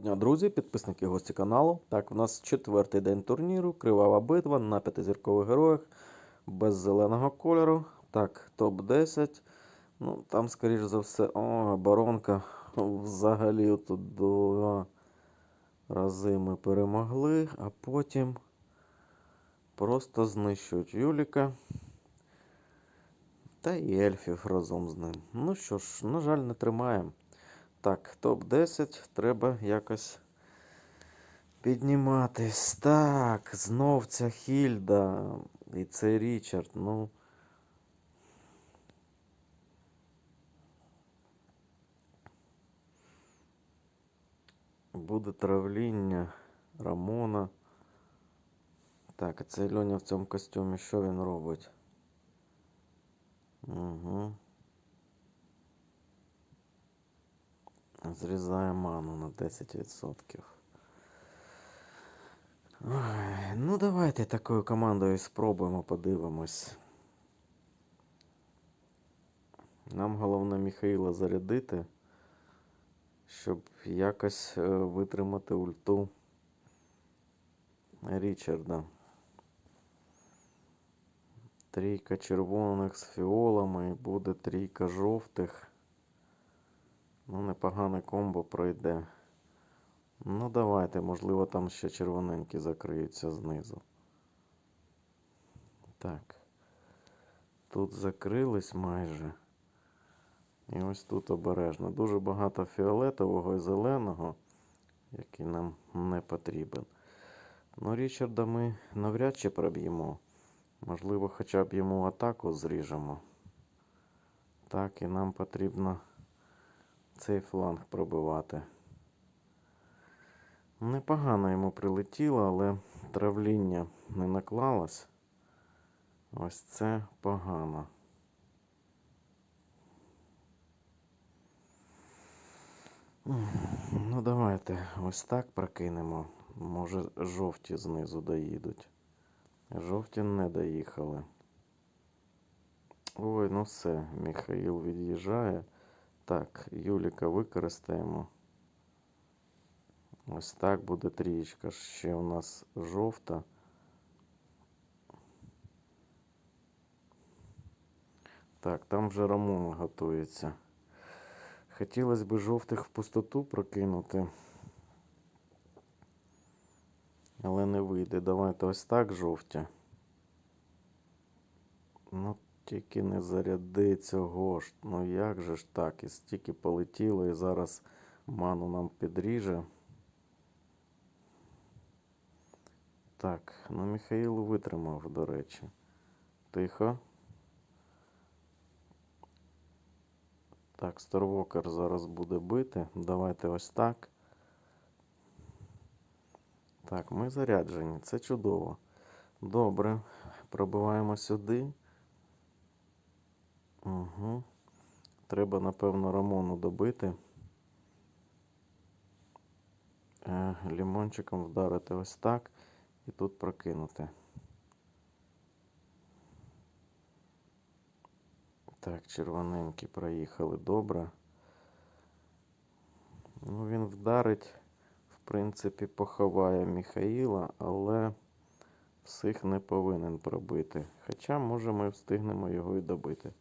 Дня, друзі, підписники гості каналу. Так, у нас четвертий день турніру, кривава битва на п'ятизіркових героях без зеленого кольору. Так, топ-10. Ну, там, скоріш за все, о, оборонка. Взагалі тут два рази ми перемогли, а потім просто знищують Юліка. Та і ельфів разом з ним. Ну що ж, на жаль, не тримаємо. Так, топ-10 треба якось підніматись. Так, знов ця Хільда. І цей Річард. Ну. Буде травління Рамона. Так, а цей Льоня в цьому костюмі, що він робить? Угу. Зрізає ману на 10%. Ой, ну, давайте такою командою спробуємо, подивимось. Нам головне Міхаїла зарядити, щоб якось е, витримати ульту Річарда. Трійка червоних з фіолами і буде трійка жовтих. Ну, непогане комбо пройде. Ну, давайте, можливо, там ще червоненькі закриються знизу. Так. Тут закрились майже. І ось тут обережно. Дуже багато фіолетового і зеленого, який нам не потрібен. Ну, Річарда ми навряд чи проб'ємо. Можливо, хоча б йому атаку зріжемо. Так, і нам потрібно цей фланг пробивати. Непогано йому прилетіло, але травління не наклалось. Ось це погано. Ну, давайте ось так прокинемо. Може, жовті знизу доїдуть. Жовті не доїхали. Ой, ну все, Михаїл від'їжджає. Так, Юліка використаємо. Ось так буде трієчка. Ще у нас жовта. Так, там вже Рамон готується. Хотілося б жовтих в пустоту прокинути. Але не вийде. Давайте ось так жовті. Ну, тільки не заряди цього ж. Ну як же ж так? І стільки полетіло, і зараз ману нам підріже. Так, ну Михаїл витримав, до речі. Тихо. Так, Старвокер зараз буде бити. Давайте ось так. Так, ми заряджені. Це чудово. Добре. Пробиваємо сюди. Угу. Треба, напевно, Рамону добити. Е, лімончиком вдарити ось так. І тут прокинути. Так, червоненькі проїхали добре. Ну, він вдарить, в принципі, поховає Міхаїла, але всіх не повинен пробити. Хоча, може, ми встигнемо його і добити.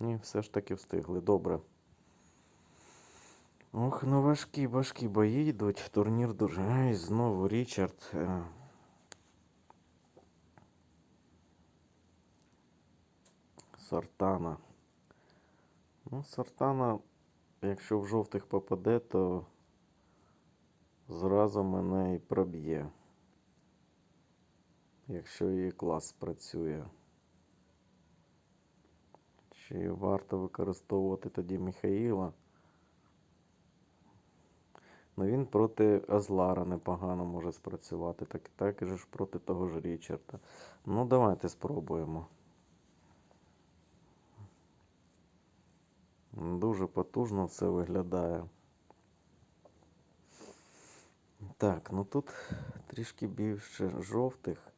Ні, все ж таки встигли. Добре. Ох, ну важкі, важкі бої йдуть. Турнір дуже. Ай, знову Річард. Е. Сартана. Ну, Сартана, якщо в жовтих попаде, то зразу мене і проб'є. Якщо її клас працює. Чи варто використовувати тоді Михаїла? Ну він проти Азлара непогано може спрацювати, так так же ж проти того ж Річарда. Ну, давайте спробуємо. Дуже потужно це виглядає. Так, ну тут трішки більше жовтих.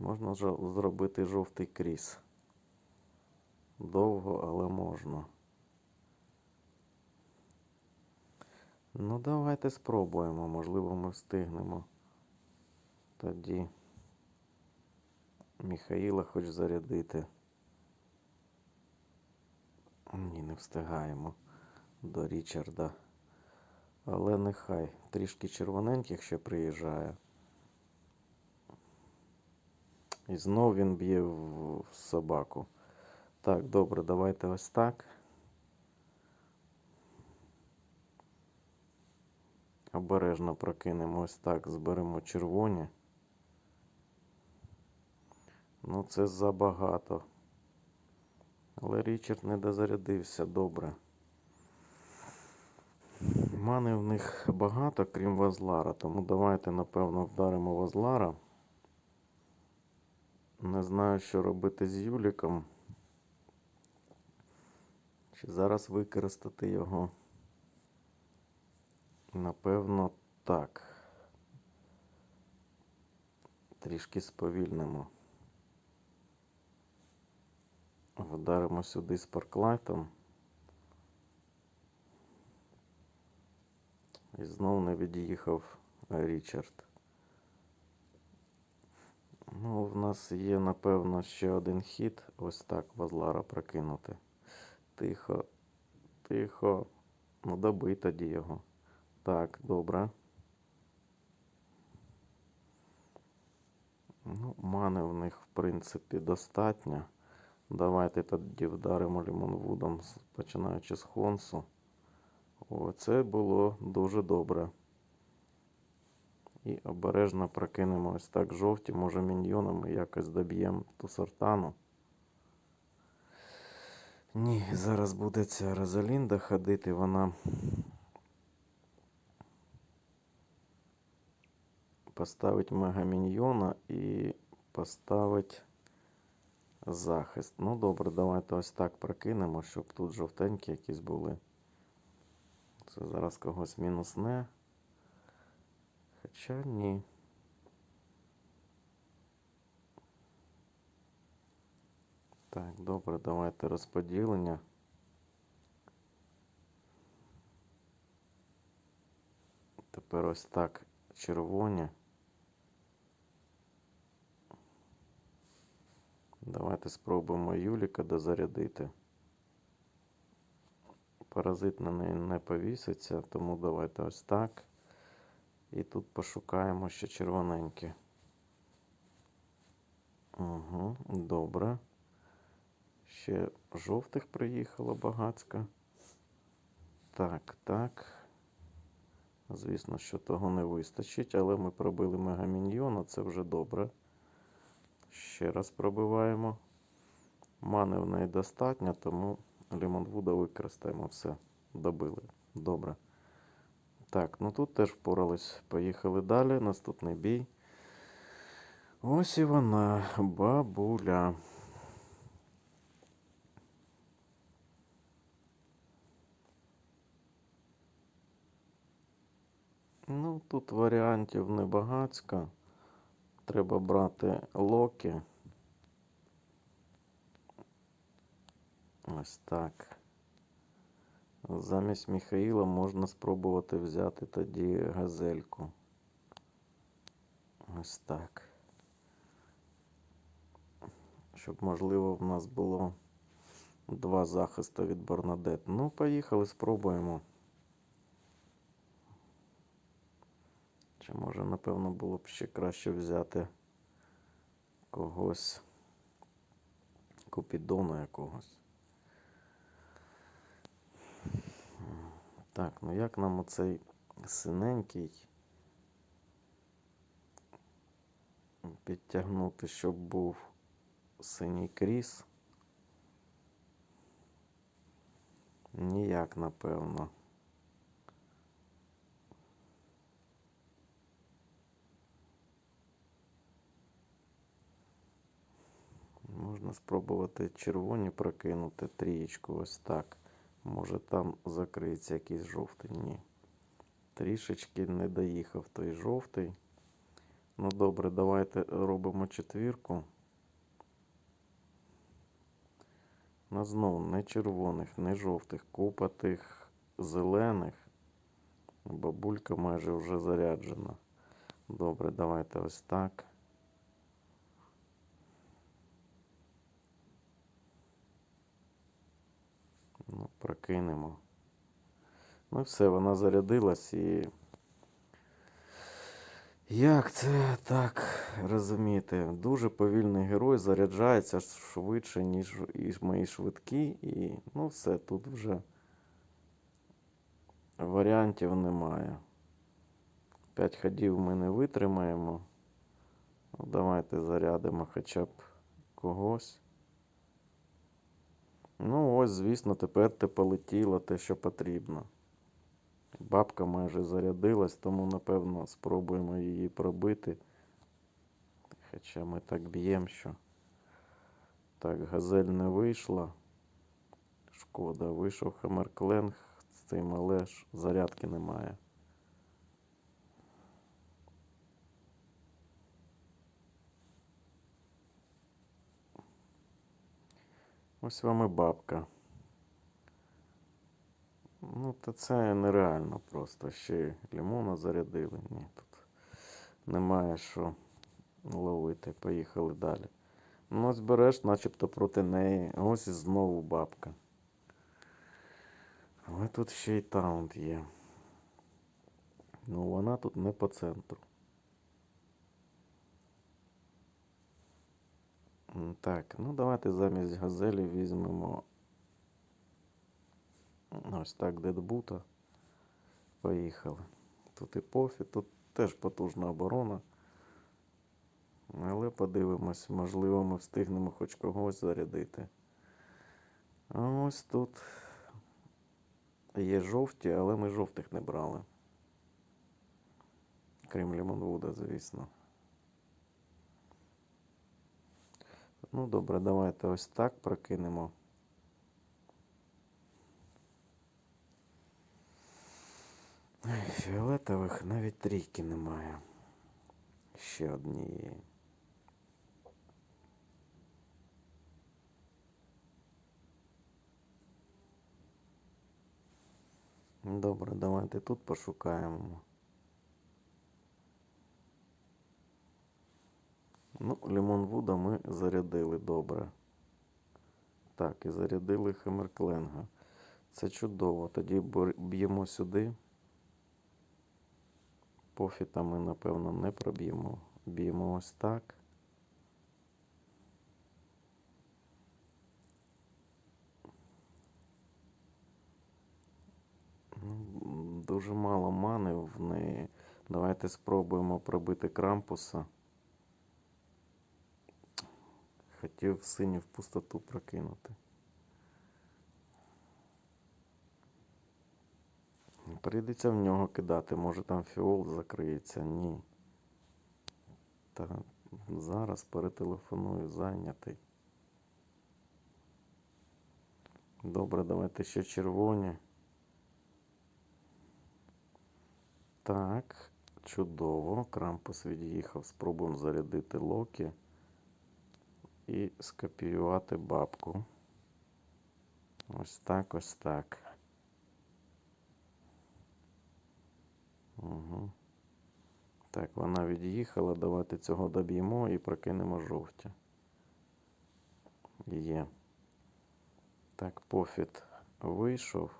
Можна зробити жовтий кріс. Довго, але можна. Ну, давайте спробуємо. Можливо, ми встигнемо. Тоді Міхаїла хоч зарядити. Ні, не встигаємо до Річарда. Але нехай. Трішки червоненьких ще приїжджає. І знов він б'є в собаку. Так, добре, давайте ось так. Обережно прокинемо ось так, зберемо червоні. Ну, це забагато. Але Річард не дозарядився добре. Мани в них багато, крім Вазлара, тому давайте, напевно, вдаримо Вазлара. Не знаю, що робити з Юліком. Чи зараз використати його? Напевно, так. Трішки сповільнимо. Вдаримо сюди спарклайтом. І знов не від'їхав Річард. Ну, в нас є, напевно, ще один хід. Ось так Вазлара прокинути. Тихо, тихо. Ну, добий тоді його. Так, добре. Ну, мани в них, в принципі, достатньо. Давайте тоді вдаримо лімонвудом, починаючи з Хонсу. О, це було дуже добре. І обережно прокинемо ось так жовті, може міньйонами якось доб'ємо ту сортану. Ні, зараз буде ця Розалінда ходити, вона поставить мегаміньйона і поставить захист. Ну добре, давайте ось так прокинемо, щоб тут жовтенькі якісь були. Це зараз когось мінусне. Хоча ні. Так, добре, давайте розподілення. Тепер ось так червоні. Давайте спробуємо Юліка дозарядити. Паразит на неї не повіситься, тому давайте ось так. І тут пошукаємо ще червоненькі. Угу, добре. Ще жовтих приїхало багацько. Так, так. Звісно, що того не вистачить, але ми пробили мегаміньйона, це вже добре. Ще раз пробиваємо. Мани в неї достатньо, тому Лімонвуда використаємо все. Добили. Добре. Так, ну тут теж впорались. Поїхали далі. Наступний бій. Ось і вона, бабуля. Ну, тут варіантів небагацько. Треба брати локи. Ось так. Замість Міхаїла можна спробувати взяти тоді газельку. Ось так. Щоб, можливо, в нас було два захисти від Бернадет. Ну, поїхали, спробуємо. Чи може, напевно, було б ще краще взяти когось Купідона якогось. Так, ну як нам оцей синенький підтягнути, щоб був синій кріс? Ніяк, напевно. Можна спробувати червоні прокинути трієчку ось так. Може там закриється якийсь жовтий. Ні. Трішечки не доїхав той жовтий. Ну добре, давайте робимо четвірку. На знову не червоних, не жовтих, купа тих зелених. Бабулька майже вже заряджена. Добре, давайте ось так. Ну, прокинемо. Ну, все, вона зарядилась і. Як це так розуміти? Дуже повільний герой заряджається швидше, ніж і мої швидкі, і ну все, тут вже варіантів немає. П'ять ходів ми не витримаємо. Ну, давайте зарядимо хоча б когось. Ну, ось, звісно, тепер те полетіло те, що потрібно. Бабка майже зарядилась, тому, напевно, спробуємо її пробити. Хоча ми так б'ємо, що. Так, газель не вийшла. Шкода, вийшов Хаммеркленг з цим, але ж зарядки немає. Ось вам і бабка. Ну, то це нереально просто. Ще й лимона зарядили. Ні, тут немає що ловити. Поїхали далі. Ну, ось береш, начебто проти неї. Ось і знову бабка. Але тут ще й таунт є. Ну, вона тут не по центру. Так, ну давайте замість газелі візьмемо ось так дедбута. Поїхали. Тут і пофі, тут теж потужна оборона. Але подивимось, можливо, ми встигнемо хоч когось зарядити. А ось тут є жовті, але ми жовтих не брали. Крім Лімонвуда, звісно. Ну, добре, давайте ось так прокинемо. Фіолетових навіть трійки немає. Ще однієї. Добре, давайте тут пошукаємо. Ну, Лімон Вуда ми зарядили добре. Так, і зарядили Хемеркленга. Це чудово. Тоді б'ємо сюди. Пофіта ми, напевно, не проб'ємо. Б'ємо ось так. Ну, Дуже мало мани в неї. Давайте спробуємо пробити крампуса. Хотів синю в пустоту прокинути. Прийдеться в нього кидати. Може там фіол закриється. Ні. Та зараз перетелефоную зайнятий. Добре, давайте ще червоні. Так, чудово. Крампус від'їхав. Спробуємо зарядити Локі і скопіювати бабку. Ось так, ось так. Угу. Так, вона від'їхала. Давайте цього доб'ємо і прокинемо жовті. Є. Так, пофіт вийшов.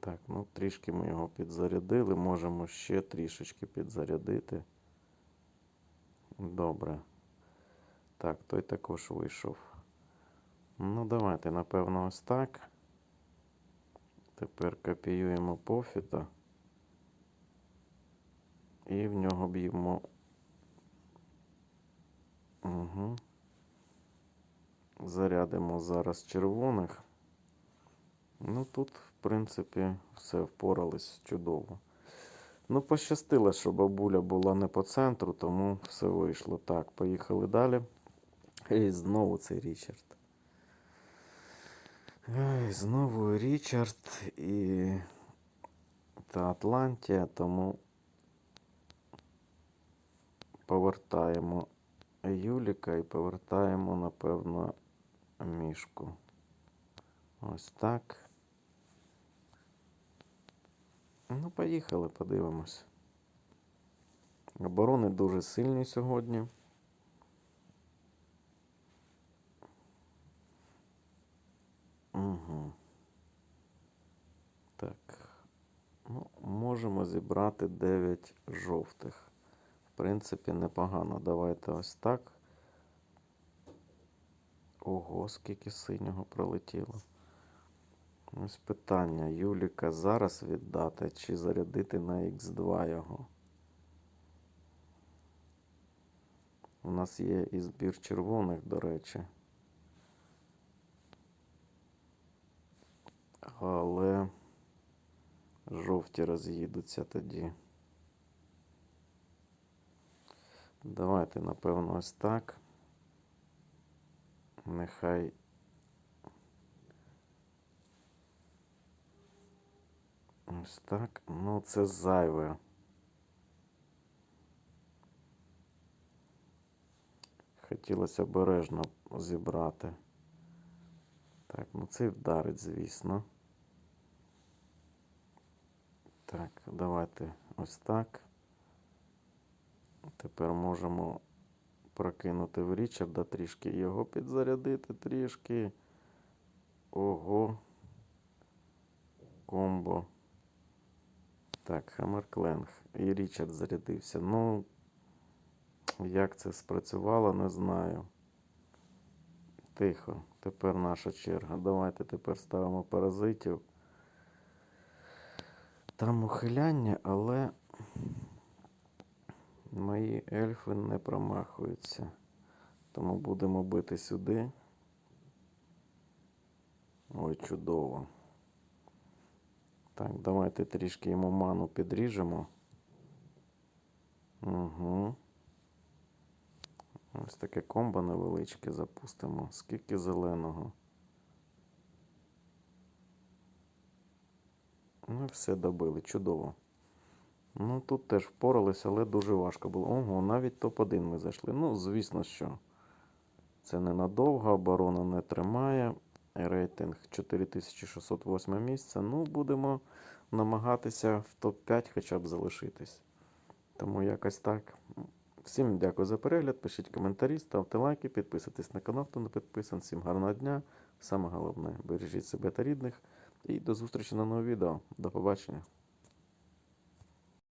Так, ну трішки ми його підзарядили. Можемо ще трішечки підзарядити. Добре. Так, той також вийшов. Ну, давайте, напевно, ось так. Тепер копіюємо пофіта. І в нього б'ємо. Угу. Зарядимо зараз червоних. Ну, тут, принципі, все впорались чудово. Ну, пощастило, що бабуля була не по центру, тому все вийшло. Так, поїхали далі. І знову цей Річард. Ой, знову Річард і та Атлантія, тому повертаємо Юліка і повертаємо, напевно, мішку. Ось так. Ну, поїхали, подивимось. Оборони дуже сильні сьогодні. Угу. Так. Ну, можемо зібрати 9 жовтих. В принципі, непогано. Давайте ось так. Ого, скільки синього пролетіло. Ось питання. Юліка зараз віддати чи зарядити на Х2 його? У нас є і збір червоних, до речі. Але жовті роз'їдуться тоді. Давайте, напевно, ось так. Нехай. Ось так. Ну, це зайве. Хотілося обережно зібрати. Так, ну цей вдарить, звісно. Так, давайте ось так. Тепер можемо прокинути в Річарда трішки його підзарядити трішки. Ого. Комбо. Так, Хаммеркленг. І Річард зарядився. Ну, як це спрацювало, не знаю. Тихо. Тепер наша черга. Давайте тепер ставимо паразитів. Там ухиляння, але мої ельфи не промахуються. Тому будемо бити сюди. Ой, чудово. Так, давайте трішки йому ману підріжемо. Угу. Ось таке комбо невеличке запустимо. Скільки зеленого? Ну, все добили. Чудово. Ну, тут теж впоралися, але дуже важко було. Ого, навіть топ-1 ми зайшли. Ну, звісно, що це ненадовго, оборона не тримає. Рейтинг 4608 місце. Ну, будемо намагатися в топ-5 хоча б залишитись. Тому якось так. Всім дякую за перегляд. Пишіть коментарі, ставте лайки, підписуйтесь на канал, хто не підписаний. Всім гарного дня. Саме головне, бережіть себе та рідних. І до зустрічі на новому відео. До побачення.